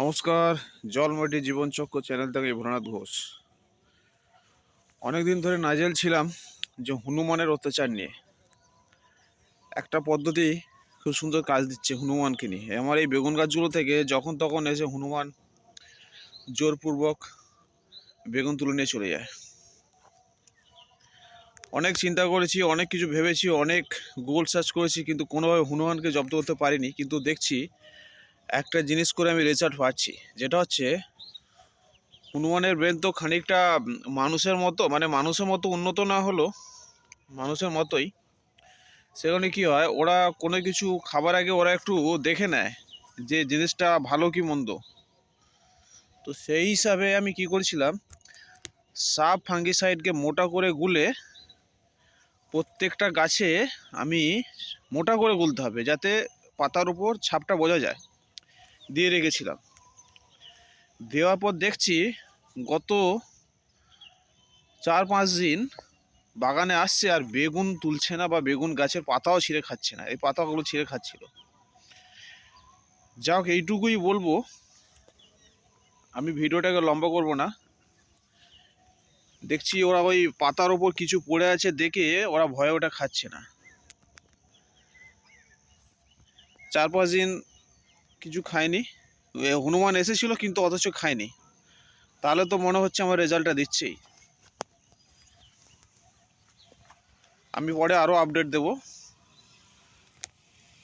নমস্কার জলমাটি জীবনচক্র চ্যানেল থেকে ভোলানাথ ঘোষ। অনেকদিন ধরে নাজেল ছিলাম যে হনুমানের অত্যাচার নিয়ে। একটা পদ্ধতি খুব সুন্দর কাজ দিচ্ছে হনুমানকে নিয়ে। আমার এই বেগুন গাছগুলো থেকে যখন তখন এসে হনুমান জোরপূর্বক বেগুন তুলে নিয়ে চলে যায়। অনেক চিন্তা করেছি, অনেক কিছু ভেবেছি, অনেক গুগল সার্চ করেছি, কিন্তু কোনোভাবে হনুমানকে জব্দ করতে পারিনি। কিন্তু দেখছি একটা জিনিস করে আমি রেজাল্ট পাচ্ছি, যেটা হচ্ছে হনুমানের ব্রেন তো খানিকটা মানুষের মতো মানে মানুষের মতো উন্নত না হলো মানুষের মতোই। সেখানে কি হয়, ওরা কোনো কিছু খাবার আগে ওরা একটু দেখে নেয় যে জিনিসটা ভালো কি মন্দ। তো সেই হিসাবে আমি কি করেছিলাম সাপ ফাঙ্গিসাইডকে মোটা করে গুলে প্রত্যেকটা গাছে আমি মোটা করে গুলতে হবে, যাতে পাতার উপর ছাপটা বোঝা যায়। দিয়ে রেখেছিলাম। দেওয়ার পর দেখছি গত চার পাঁচ দিন বাগানে আসছে আর বেগুন তুলছে না বা বেগুন গাছের পাতাও ছিঁড়ে খাচ্ছে না। এই পাতাগুলো ছিঁড়ে খাচ্ছিল। যাক, এইটুকুই বলব। আমি ভিডিওটাকে লম্বা করব না। দেখছি ওরা ওই পাতার ওপর কিছু পড়ে আছে দেখে ওরা ভয়ে ওটা খাচ্ছে না। চার পাঁচ দিন কিছু খায়নি হনুমান এসেছিল কিন্তু অথচ খায়নি তাহলে তো মনে হচ্ছে আমার রেজাল্টটা দিচ্ছেই আমি পরে আরও আপডেট দেব।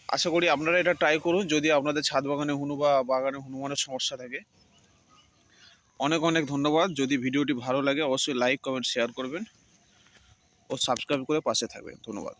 আশা করি আপনারা এটা ট্রাই করুন, যদি আপনাদের ছাদ বাগানে হনু বা বাগানে হনুমানের সমস্যা থাকে। অনেক অনেক ধন্যবাদ। যদি ভিডিওটি ভালো লাগে, অবশ্যই লাইক কমেন্ট শেয়ার করবেন। ও সাবস্ক্রাইব করে পাশে থাকবেন। ধন্যবাদ।